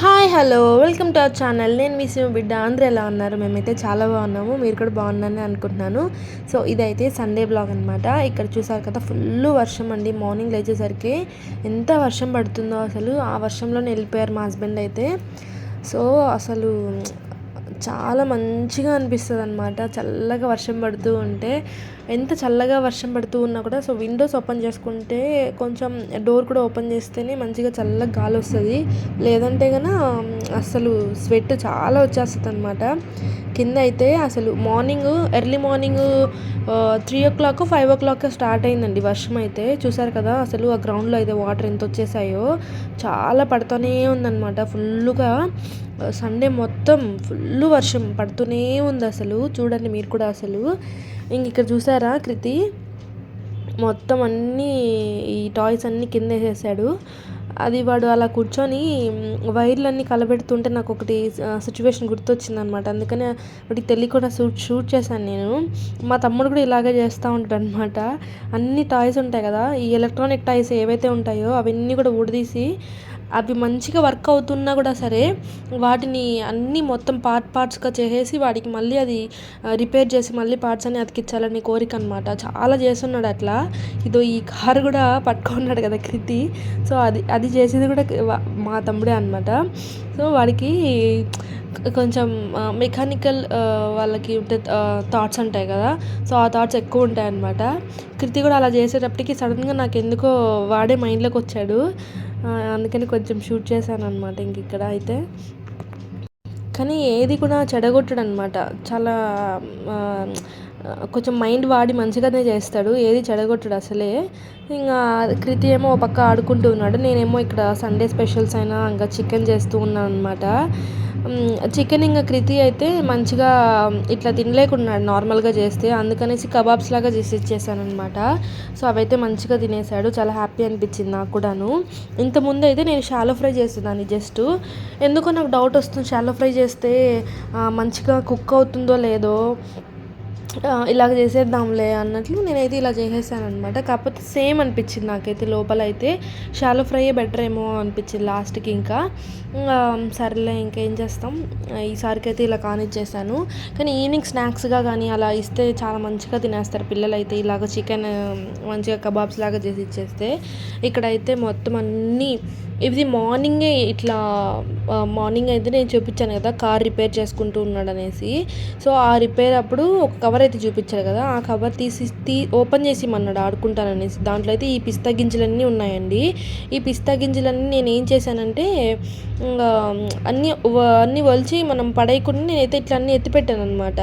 Hi hello. Welcome to our channel. నేను మీ సిమ బిడ్డ. అందరూ ఎలా ఉన్నారు? మేమైతే చాలా బాగున్నాము. మీరు కూడా బాగున్నారని అనుకుంటున్నాను. సో ఇదైతే సండే బ్లాగ్ అనమాట ఇక్కడ చూసారు కదా ఫుల్ వర్షం అండి. మార్నింగ్ లేచేసరికి ఎంత వర్షం పడుతుందో అసలు. ఆ వర్షంలోనే వెళ్ళిపోయారు మా హస్బెండ్ అయితే. సో అసలు చాలా మంచిగా అనిపిస్తుంది అనమాట చల్లగా వర్షం పడుతూ ఉంటే ఎంత చల్లగా వర్షం పడుతూ ఉన్నా కూడా సో విండోస్ ఓపెన్ చేసుకుంటే కొంచెం డోర్ కూడా ఓపెన్ చేస్తేనే మంచిగా చల్లగా గాలి వస్తుంది. లేదంటే కనుక అసలు స్వెట్ చాలా వచ్చేస్తుంది అనమాట కింద అయితే అసలు morning early morning three o'clock five o'clock start అయిందండి వర్షం అయితే చూసారు కదా అసలు ఆ గ్రౌండ్లో అయితే వాటర్ ఎంత వచ్చేసాయో చాలా పడుతూనే ఉందన్నమాట. ఫుల్గా సండే మొత్తం ఫుల్ వర్షం పడుతూనే ఉంది అసలు. చూడండి మీరు కూడా అసలు. ఇంక ఇక్కడ చూసారా కృతి? మొత్తం అన్నీ ఈ టాయ్స్ అన్నీ కింద వేసేసాడు. అది వాడు అలా కూర్చొని వైర్లన్నీ కలబెడుతుంటే నాకు ఒకటి సిచ్యువేషన్ గుర్తొచ్చింది అనమాట అందుకని వాడికి తెలియకుండా షూట్ షూట్ చేశాను నేను. మా తమ్ముడు కూడా ఇలాగే చేస్తూ ఉంటాడు అనమాట అన్ని టాయ్స్ ఉంటాయి కదా ఈ ఎలక్ట్రానిక్ టాయ్స్ ఏవైతే ఉంటాయో అవన్నీ కూడా ఊడదీసి అవి మంచిగా వర్క్ అవుతున్నా కూడా సరే వాటిని అన్నీ మొత్తం పార్ట్ పార్ట్స్గా చేసేసి వాడికి మళ్ళీ అది రిపేర్ చేసి మళ్ళీ పార్ట్స్ అని అతికించాలని కోరిక అనమాట చాలా చేస్తున్నాడు అట్లా. ఇదో ఈ కారు కూడా పట్టుకున్నాడు కదా కృతి. సో అది అది చేసేది కూడా మా తమ్ముడే అనమాట సో వాడికి కొంచెం మెకానికల్ వాళ్ళకి ఉంటే థాట్స్ ఉంటాయి కదా. సో ఆ థాట్స్ ఎక్కువ ఉంటాయి అనమాట కృతి కూడా అలా చేసేటప్పటికి సడన్గా నాకు ఎందుకో వాడే మైండ్లోకి వచ్చాడు. అందుకని కొంచెం షూట్ చేశాను అనమాట ఇంక ఇక్కడ అయితే. కానీ ఏది కూడా చెడగొట్టడు అనమాట చాలా కొంచెం మైండ్ వాడి మంచిగానే చేస్తాడు. ఏది చెడగొట్టడు అసలే. ఇంకా కృతి ఏమో పక్క ఆడుకుంటూ ఉన్నాడు. నేనేమో ఇక్కడ సండే స్పెషల్స్ అయినా ఇంకా చికెన్ చేస్తూ ఉన్నాను అనమాట చికెన్ ఇంకా కృతి అయితే మంచిగా ఇట్లా తినలేకున్నాడు నార్మల్గా చేస్తే అందుకనేసి కబాబ్స్ లాగా చేసి ఇచ్చేసాను అనమాట సో అవైతే మంచిగా తినేసాడు. చాలా హ్యాపీ అనిపించింది నాకు కూడాను. ఇంతకుముందు అయితే నేను షాలో ఫ్రై చేసేదాన్ని జస్ట్. ఎందుకో నాకు డౌట్ వస్తుంది షాలో ఫ్రై చేస్తే మంచిగా కుక్ అవుతుందో లేదో. ఇలాగ చేసేద్దాంలే అన్నట్లు నేనైతే ఇలా చేసేసాను అనమాట కాకపోతే సేమ్ అనిపించింది నాకైతే లోపల అయితే షాలో ఫ్రై బెటర్ ఏమో అనిపించింది లాస్ట్కి ఇంకా. సర్లే ఇంకేం చేస్తాం. ఈసారికైతే అయితే ఇలా కానిచ్చేసాను. కానీ ఈవినింగ్ స్నాక్స్గా కానీ అలా ఇస్తే చాలా మంచిగా తినేస్తారు పిల్లలు అయితే ఇలాగ చికెన్ మంచిగా కబాబ్స్ లాగా చేసి ఇచ్చేస్తే. ఇక్కడైతే మొత్తం అన్నీ ఇది మార్నింగే ఇట్లా మార్నింగ్ అయితే నేను చూపించాను కదా కార్ రిపేర్ చేసుకుంటూ ఉన్నాడు అనేసి సో ఆ రిపేర్ అప్పుడు ఒక కవర్ అయితే చూపించారు కదా ఆ కవర్ తీసి తీ ఓపెన్ చేసి మన్నాడు ఆడుకుంటాననేసి. దాంట్లో అయితే ఈ పిస్తా గింజలన్నీ ఉన్నాయండి. ఈ పిస్తా గింజలన్నీ నేను ఏం చేశానంటే అన్నీ అన్నీ వలిచి మనం పడేయకుండా నేనైతే ఇట్లా అన్నీ ఎత్తిపెట్టాను అనమాట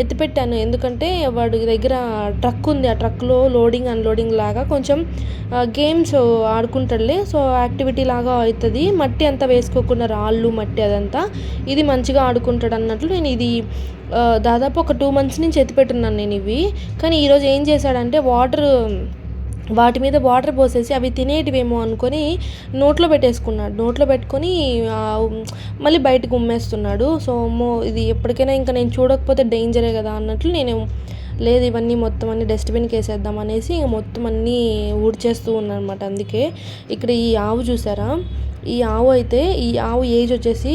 ఎత్తిపెట్టాను ఎందుకంటే వాడి దగ్గర ట్రక్ ఉంది. ఆ ట్రక్లో లోడింగ్ అన్లోడింగ్ లాగా కొంచెం గేమ్స్ ఆడుకుంటాడులే. సో యాక్టివిటీ లాగా అవుతుంది. మట్టి అంతా వేసుకోకుండా రాళ్ళు మట్టి అదంతా ఇది మంచిగా ఆడుకుంటాడు అన్నట్లు నేను ఇది దాదాపు ఒక టూ మంత్స్ నుంచి ఎత్తిపెట్టున్నాను నేను ఇవి. కానీ ఈరోజు ఏం చేశాడంటే వాటర్ వాటి మీద వాటర్ పోసేసి అవి తినేటివేమో అనుకొని నోట్లో పెట్టేసుకున్నాడు. నోట్లో పెట్టుకొని మళ్ళీ బయటకు ఉమ్మేస్తున్నాడు. సో అమ్మో ఇది ఎప్పటికైనా ఇంకా నేను చూడకపోతే డేంజరే కదా అన్నట్లు నేను లేదు ఇవన్నీ మొత్తం అన్ని డస్ట్బిన్కి వేసేద్దాం అనేసి మొత్తం అన్నీ ఊడ్చేస్తూ ఉన్నాను అనమాట అందుకే ఇక్కడ ఈ ఆవు చూసారా? ఈ ఆవు అయితే ఈ ఆవు ఏజ్ వచ్చేసి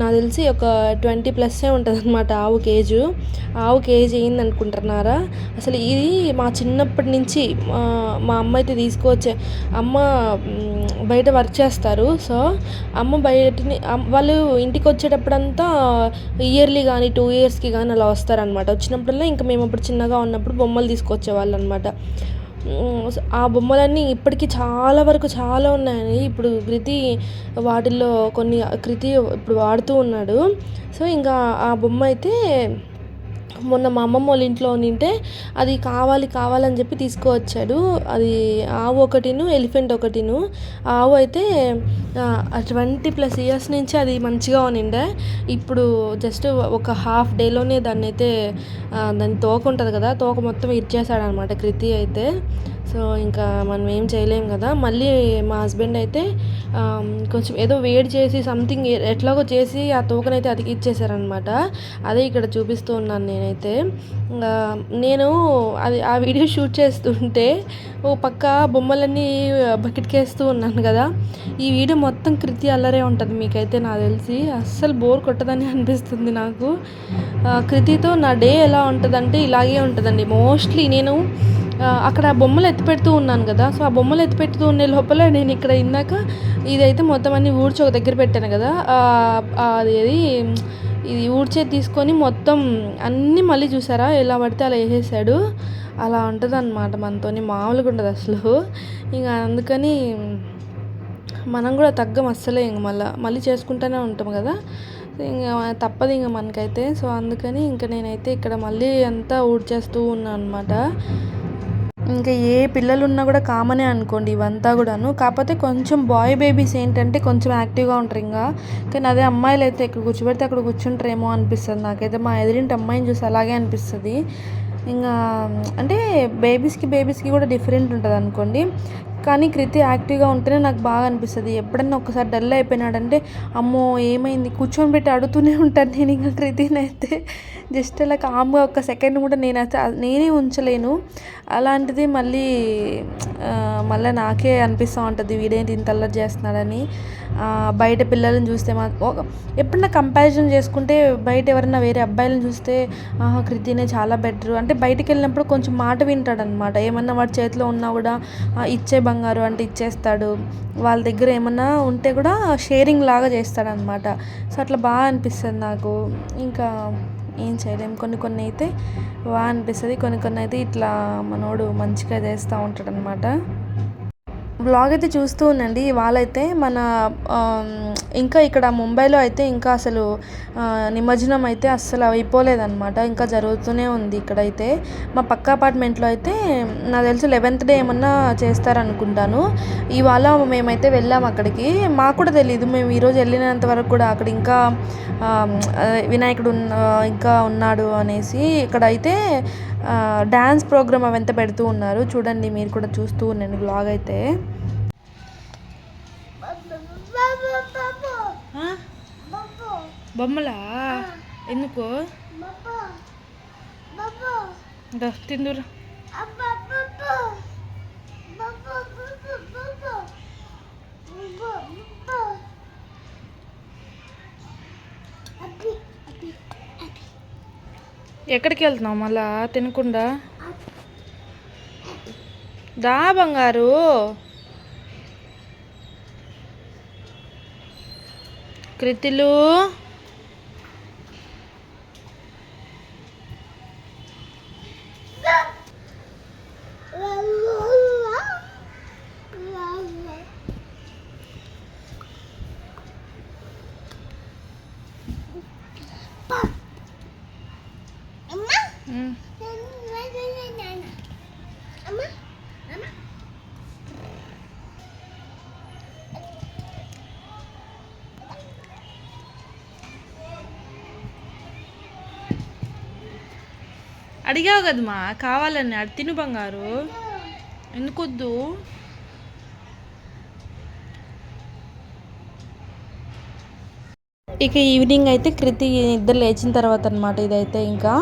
నాకు తెలిసి ఒక ట్వంటీ ప్లస్సే ఉంటుంది అనమాట ఆవు కేజు. ఆవు కేజీ అయింది అనుకుంటున్నారా అసలు ఇది మా చిన్నప్పటి నుంచి మా అమ్మ అయితే తీసుకొచ్చే అమ్మ బయట వర్క్ చేస్తారు. సో అమ్మ బయటని వాళ్ళు ఇంటికి వచ్చేటప్పుడంతా ఇయర్లీ కానీ టూ ఇయర్స్కి కానీ అలా వస్తారనమాట వచ్చినప్పుడల్లా ఇంకా మేము అప్పుడు చిన్నగా ఉన్నప్పుడు బొమ్మలు తీసుకొచ్చేవాళ్ళు అనమాట ఆ బొమ్మలన్నీ ఇప్పటికీ చాలా వరకు చాలా ఉన్నాయని ఇప్పుడు కృతి వాటిల్లో కొన్ని కృతి ఇప్పుడు వాడుతూ ఉన్నాడు. సో ఇంకా ఆ బొమ్మ అయితే మొన్న మా అమ్మమ్మ వాళ్ళ ఇంట్లో ఉంటే అది కావాలి కావాలని చెప్పి తీసుకువచ్చాడు. అది ఆవు ఒకటిను ఎలిఫెంట్ ఒకటిను. ఆవు అయితే ట్వంటీ ప్లస్ ఇయర్స్ నుంచి అది మంచిగా ఉనిండే ఇప్పుడు జస్ట్ ఒక హాఫ్ డేలోనే దాన్ని అయితే దాన్ని తోక ఉంటుంది కదా తోక మొత్తం ఇచ్చేసాడు అనమాట కృతి అయితే. సో ఇంకా మనం ఏం చేయలేం కదా. మళ్ళీ మా హస్బెండ్ అయితే కొంచెం ఏదో వేడి చేసి సంథింగ్ ఎట్లాగో చేసి ఆ తోకనైతే అతికిచ్చేసారనమాట అదే ఇక్కడ చూపిస్తూ ఉన్నాను నేనైతే. నేను అది ఆ వీడియో షూట్ చేస్తుంటే ఓ పక్క బొమ్మలన్నీ బకెట్కేస్తూ ఉన్నాను కదా. ఈ వీడియో మొత్తం కృతి అల్లరే ఉంటుంది మీకైతే నాకు తెలిసి. అస్సలు బోర్ కొట్టదని అనిపిస్తుంది నాకు. కృతితో నా డే ఎలా ఉంటుందంటే ఇలాగే ఉంటుందండి. మోస్ట్లీ నేను అక్కడ బొమ్మలు ఎత్తి పెడుతూ ఉన్నాను కదా. సో ఆ బొమ్మలు ఎత్తి పెడుతూ ఉండే లోపల నేను ఇక్కడ ఇందాక ఇదైతే మొత్తం అన్ని ఊడ్చి ఒక దగ్గర పెట్టాను కదా. అది ఇది ఊడ్చే తీసుకొని మొత్తం అన్నీ మళ్ళీ చూసారా? ఎలా పడితే అలా వేసేసాడు. అలా ఉంటుంది అనమాట మనతోని మామూలుగా ఉండదు అసలు. ఇంకా అందుకని మనం కూడా తగ్గం అస్సలే ఇంక మళ్ళీ మళ్ళీ చేసుకుంటూనే ఉంటాం కదా. ఇంకా తప్పదు ఇంక మనకైతే. సో అందుకని ఇంకా నేనైతే ఇక్కడ మళ్ళీ అంతా ఊడ్చేస్తూ ఉన్నాను అనమాట ఇంకా ఏ పిల్లలు ఉన్నా కూడా కామనే అనుకోండి ఇవంతా కూడాను. కాకపోతే కొంచెం బాయ్ బేబీస్ ఏంటంటే కొంచెం యాక్టివ్గా ఉంటారు ఇంకా. కానీ అదే అమ్మాయిలు అయితే ఇక్కడ కూర్చోబెడితే అక్కడ కూర్చుంటారేమో అనిపిస్తుంది నాకైతే. మా ఎదురింటి అమ్మాయిని చూసి అలాగే అనిపిస్తుంది. ఇంకా అంటే బేబీస్కి బేబీస్కి కూడా డిఫరెంట్ ఉంటుంది అనుకోండి కానీ కృతి యాక్టివ్గా ఉంటేనే నాకు బాగా అనిపిస్తుంది. ఎప్పుడన్నా ఒకసారి డల్ అయిపోయినాడంటే అమ్మో ఏమైంది? కూర్చొని పెట్టి అడుగుతూనే ఉంటాను నేను ఇంకా కృతిని అయితే జస్ట్ అలా కామ్గా ఒక సెకండ్ కూడా నేను అయితే నేనే ఉంచలేను. అలాంటిది మళ్ళీ మళ్ళీ నాకే అనిపిస్తూ ఉంటుంది వీడేంటి ఇంత అల్లరి చేస్తున్నాడని. బయట పిల్లల్ని చూస్తే మా ఒక- ఎప్పుడన్నా కంపారిజన్ చేసుకుంటే బయట ఎవరైనా వేరే అబ్బాయిలను చూస్తే ఆహా కృతినే చాలా బెటర్ అంటే బయటికి వెళ్ళినప్పుడు కొంచెం మాట వింటాడనమాట ఏమన్నా వాడి చేతిలో ఉన్నా కూడా ఇచ్చే బంగారు అంటే ఇచ్చేస్తాడు. వాళ్ళ దగ్గర ఏమన్నా ఉంటే కూడా షేరింగ్ లాగా చేస్తాడనమాట సో అట్లా బాగా అనిపిస్తుంది నాకు. ఇంకా ఏం చేయలేం. కొన్ని కొన్ని అయితే బాగా అనిపిస్తుంది. కొన్ని కొన్ని అయితే ఇట్లా మనోడు మంచిగా చేస్తూ ఉంటాడనమాట బ్లాగ్ అయితే చూస్తూ ఉండండి. వాళ్ళైతే మన ఇంకా ఇక్కడ ముంబైలో అయితే ఇంకా అసలు నిమజ్జనం అయితే అస్సలు అయిపోలేదన్నమాట. ఇంకా జరుగుతూనే ఉంది ఇక్కడైతే. మా పక్క అపార్ట్మెంట్లో అయితే నాకు తెలిసి లెవెన్త్ డే ఏమన్నా చేస్తారనుకుంటాను. ఇవాళ మేమైతే వెళ్ళాం అక్కడికి. మాకు కూడా తెలియదు మేము ఈరోజు వెళ్ళినంత వరకు కూడా అక్కడ ఇంకా వినాయకుడు ఉన్న ఇంకా ఉన్నాడు అనేసి ఇక్కడైతే డ్యాన్స్ ప్రోగ్రామ్ అవంతా పెడుతూ ఉన్నారు. చూడండి మీరు కూడా చూస్తూ ఉండండి బ్లాగ్ అయితే. బొమ్మలా? ఎందుకు? తిందురు ఎక్కడికి వెళ్తున్నావు మళ్ళా? తినకుండా? దా బంగారు. కృతిలు. అడిగావు కదమ్మా కావాలని. అడి తిను బంగారు. ఎందుకొద్దు? ఇక ఈవినింగ్ అయితే కృతి ఇద్దరు లేచిన తర్వాత అనమాట ఇదైతే ఇంకా.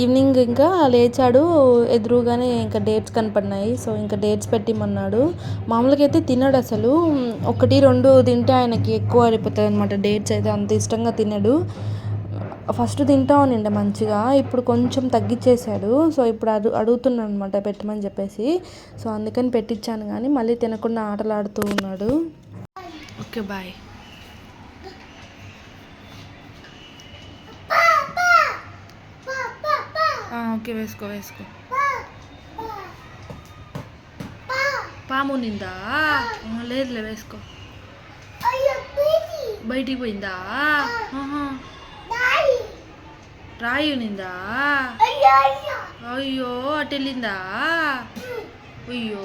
ఈవినింగ్ ఇంకా లేచాడు ఎదురుగానే ఇంకా డేట్స్ కనపడినాయి. సో ఇంకా డేట్స్ పెట్టిమన్నాడు. మామూలుగా అయితే తినడు అసలు. ఒకటి రెండు తింటే ఆయనకి ఎక్కువ అయిపోతుంది అనమాట డేట్స్ అయితే. అంత ఇష్టంగా తినడు. ఫస్ట్ తింటా ఉండే మంచిగా ఇప్పుడు కొంచెం తగ్గించేశాడు సో ఇప్పుడు అడు అడుగుతున్నాను అనమాట పెట్టమని చెప్పేసి. సో అందుకని పెట్టించాను కానీ మళ్ళీ తినకుండా ఆటలాడుతూ ఉన్నాడు. Okay bye. ఓకే వేసుకో వేసుకో. పాము నిందా లేదులే వేసుకో. బయటికి పోయిందా? ఆహా. రాయి నిందా అయ్యో అటు వెళ్ళిందా అయ్యో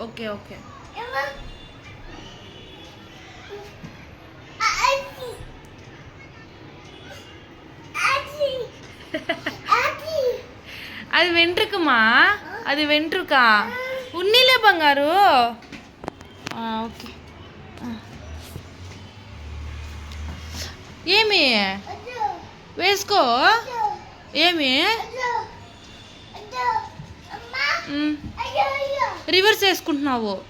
ఓకే ఓకే అది వెంట్రుకమా అది వెంట్రుక ఉన్నీలే బంగారు ఆ, ఓకే ఆ. ఏమి వేసుకో. ఏమి? రివర్స్ వేసుకుంటున్నావు.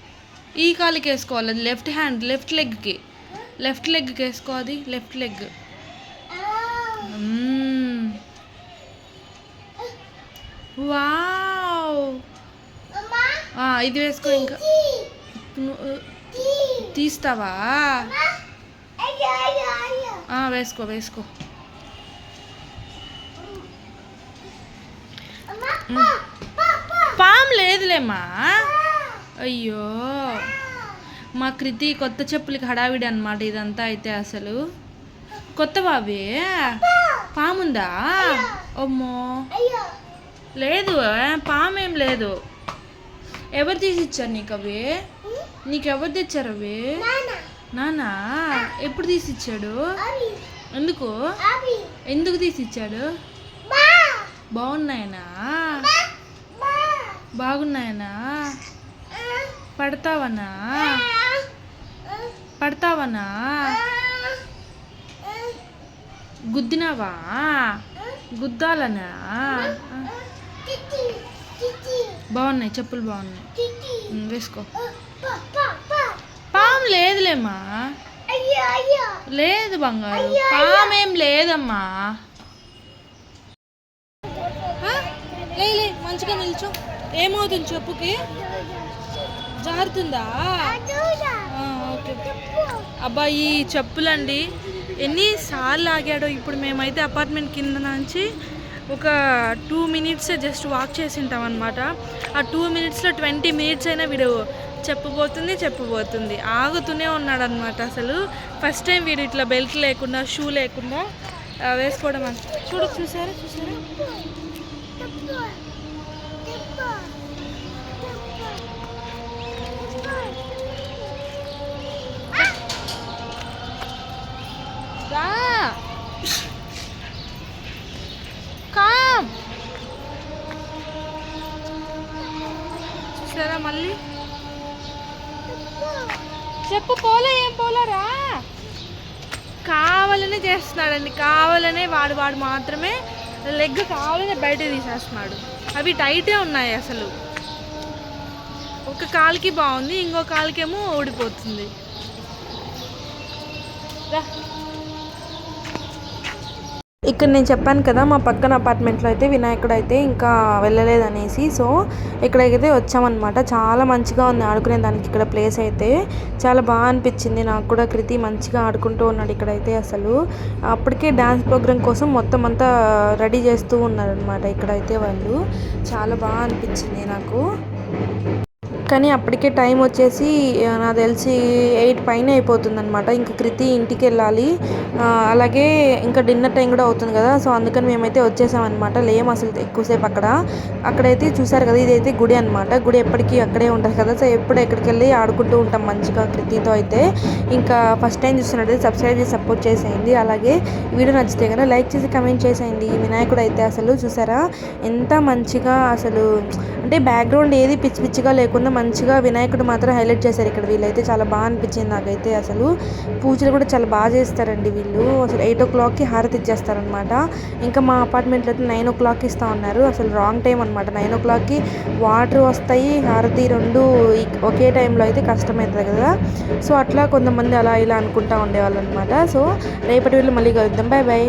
ఈ కాలుకి వేసుకోవాలి. అది లెఫ్ట్ హ్యాండ్ లెఫ్ట్ లెగ్కి. లెఫ్ట్ లెగ్కి వేసుకో అది లెఫ్ట్ లెగ్. వావ్. ఇది వేసుకో ఇంకా. తీస్తావా? వేసుకో వేసుకో. పాము లేదులేమ్మా. అయ్యో. మా కృతి కొత్త చెప్పులకి హడావిడి అనమాట ఇదంతా అయితే అసలు. కొత్త బాబీ పాముందా? అమ్మో. లేదు పాము ఏం లేదు. ఎవరు తీసి ఇచ్చారు నీకు అవి? నీకు ఎవరు తెచ్చారు అవి? నానా? ఎప్పుడు తీసి ఇచ్చాడు ఎందుకు ఎందుకు తీసి ఇచ్చాడు బాగున్నాయనా? బాగున్నాయనా? పడతావనా? పడతావనా? గుద్దినావా? గుద్దాలనా? బాగున్నాయి చెప్పులు బాగున్నాయి. వేసుకో. పాము లేదులేమ్మా. లేదు బంగారు. పామేం లేదమ్మా. లే లే మంచిగా నిల్చో. ఏమవుతుంది చెప్పుకి? జారుతుందా? ఓకే. అబ్బా ఈ చెప్పులండి ఎన్నిసార్లు ఆగాడో ఇప్పుడు మేమైతే అపార్ట్మెంట్ కింద నుంచి ఒక టూ మినిట్స్ జస్ట్ వాక్ చేసి ఉంటాం అనమాట ఆ టూ మినిట్స్లో ట్వంటీ మినిట్స్ అయినా వీడు చెప్పబోతుంది చెప్పబోతుంది. ఆగుతూనే ఉన్నాడు అనమాట అసలు. ఫస్ట్ టైం వీడు ఇట్లా బెల్ట్ లేకుండా షూ లేకుండా వేసుకోవడం అని చూడు చూసారా చూసారా? రా కామ్. చూసారా మళ్ళీ? చెప్పు పోలే ఏం పోలేరా? కావాలనే చేస్తున్నాడండి కావాలనే వాడు వాడు మాత్రమే లెగ్ కావాలనే బయట తీసేస్తున్నాడు. అవి టైటే ఉన్నాయి అసలు. ఒక కాలుకి బాగుంది ఇంకో కాలుకేమో ఊడిపోతుంది. రా. ఇక్కడ నేను చెప్పాను కదా మా పక్కన అపార్ట్మెంట్లో అయితే వినాయకుడు అయితే ఇంకా వెళ్ళలేదనేసి. సో ఇక్కడికైతే వచ్చామన్నమాట. చాలా మంచిగా ఉంది ఆడుకునే దానికి ఇక్కడ ప్లేస్ అయితే. చాలా బాగా అనిపించింది నాకు కూడా. కృతి మంచిగా ఆడుకుంటూ ఉన్నాడు ఇక్కడైతే అసలు. అప్పటికే డ్యాన్స్ ప్రోగ్రామ్ కోసం మొత్తం అంతా రెడీ చేస్తూ ఉన్నారనమాట ఇక్కడైతే వాళ్ళు. చాలా బాగా అనిపించింది నాకు. కానీ అప్పటికే టైం వచ్చేసి నాకు తెలిసి ఎయిట్ పైన అయిపోతుంది అనమాట ఇంకా కృతి ఇంటికి వెళ్ళాలి. అలాగే ఇంకా డిన్నర్ టైం కూడా అవుతుంది కదా సో అందుకని మేమైతే వచ్చేసామన్నమాట. లేము అసలు ఎక్కువసేపు అక్కడ. అక్కడైతే చూసారు కదా ఇదైతే గుడి అనమాట గుడి ఎప్పటికీ అక్కడే ఉంటుంది కదా సో ఎప్పుడు ఎక్కడికి వెళ్ళి ఆడుకుంటూ ఉంటాం మంచిగా కృతితో అయితే. ఇంకా ఫస్ట్ టైం చూస్తున్నట్టు సబ్స్క్రైబ్ చేసి సపోర్ట్ చేసేయండి. అలాగే వీడియో నచ్చితే కదా లైక్ చేసి కమెంట్ చేసేయండి. వినాయకుడు అయితే అసలు చూసారా? ఎంత మంచిగా అసలు అంటే బ్యాక్గ్రౌండ్ ఏది పిచ్చి పిచ్చిగా లేకుండా మంచిగా వినాయకుడు మాత్రం హైలైట్ చేశారు ఇక్కడ. వీళ్ళైతే చాలా బాగా అనిపించింది నాకైతే అసలు. పూజలు కూడా చాలా బాగా చేస్తారండి వీళ్ళు. అసలు ఎయిట్ ఓ క్లాక్కి హారతి ఇచ్చేస్తారనమాట ఇంకా మా అపార్ట్మెంట్లో అయితే నైన్ ఓ క్లాక్కి ఇస్తా ఉన్నారు. అసలు రాంగ్ టైం అనమాట నైన్ ఓ క్లాక్కి వాటర్ వస్తాయి హారతి రెండు ఒకే టైంలో అయితే కష్టమవుతుంది కదా. సో అట్లా కొంతమంది అలా ఇలా అనుకుంటా ఉండేవాళ్ళు అనమాట సో రేపటి వీళ్ళు మళ్ళీ కలుద్దాం. Bye bye